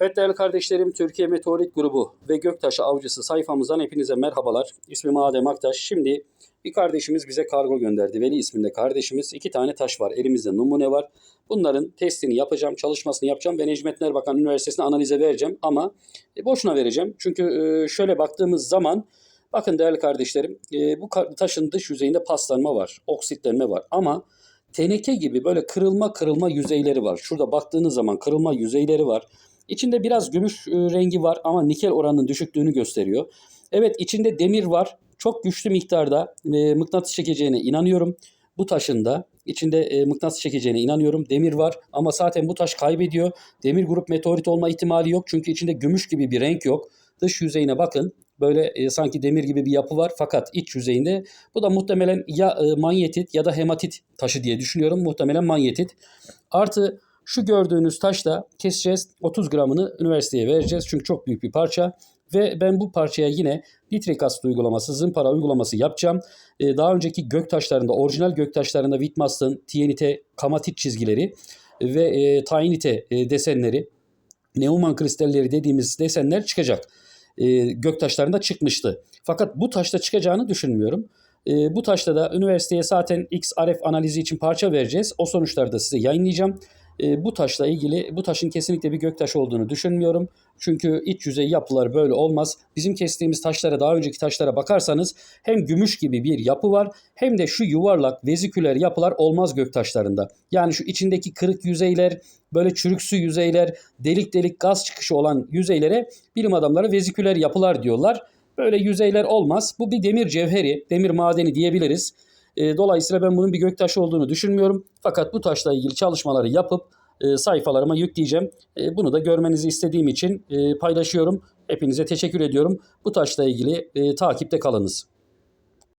Evet değerli kardeşlerim, Türkiye Meteorit Grubu ve Göktaşı Avcısı sayfamızdan hepinize merhabalar. İsmim Adem Aktaş. Şimdi bir kardeşimiz bize kargo gönderdi. Veli isminde kardeşimiz. iki tane taş var. Elimizde numune var. Bunların testini yapacağım, çalışmasını yapacağım ve Necmettin Erbakan Üniversitesi'ne analize vereceğim. Ama e, boşuna vereceğim. Çünkü e, şöyle baktığımız zaman bakın değerli kardeşlerim e, bu taşın dış yüzeyinde paslanma var, oksitlenme var. Ama teneke gibi böyle kırılma kırılma yüzeyleri var. Şurada baktığınız zaman kırılma yüzeyleri var. İçinde biraz gümüş e, rengi var ama nikel oranının düşüklüğünü gösteriyor. Evet içinde demir var. Çok güçlü miktarda e, mıknatıs çekeceğine inanıyorum. Bu taşın da içinde e, mıknatıs çekeceğine inanıyorum. Demir var ama zaten bu taş kaybediyor. Demir grup meteorit olma ihtimali yok. Çünkü içinde gümüş gibi bir renk yok. Dış yüzeyine bakın. Böyle e, sanki demir gibi bir yapı var fakat iç yüzeyinde bu da muhtemelen ya e, manyetit ya da hematit taşı diye düşünüyorum. Muhtemelen manyetit. Artı şu gördüğünüz taşla keseceğiz. 30 gramını üniversiteye vereceğiz. Çünkü çok büyük bir parça. Ve ben bu parçaya yine nitrik asit uygulaması, zımpara uygulaması yapacağım. Ee, daha önceki göktaşlarında, orijinal göktaşlarında Wittmast'ın tiyenite, kamatit çizgileri ve e, tainite e, desenleri, Neumann kristalleri dediğimiz desenler çıkacak. E, göktaşlarında çıkmıştı. Fakat bu taşta çıkacağını düşünmüyorum. E, bu taşta da üniversiteye zaten XRF analizi için parça vereceğiz. O sonuçları da size yayınlayacağım. E, bu taşla ilgili bu taşın kesinlikle bir göktaş olduğunu düşünmüyorum. Çünkü iç yüzey yapıları böyle olmaz. Bizim kestiğimiz taşlara daha önceki taşlara bakarsanız hem gümüş gibi bir yapı var hem de şu yuvarlak veziküler yapılar olmaz göktaşlarında. Yani şu içindeki kırık yüzeyler, böyle çürüksü yüzeyler, delik delik gaz çıkışı olan yüzeylere bilim adamları veziküler yapılar diyorlar. Böyle yüzeyler olmaz. Bu bir demir cevheri, demir madeni diyebiliriz. E, dolayısıyla ben bunun bir göktaşı olduğunu düşünmüyorum. Fakat bu taşla ilgili çalışmaları yapıp e, sayfalarıma yükleyeceğim. E, bunu da görmenizi istediğim için e, paylaşıyorum. Hepinize teşekkür ediyorum. Bu taşla ilgili e, takipte kalınız.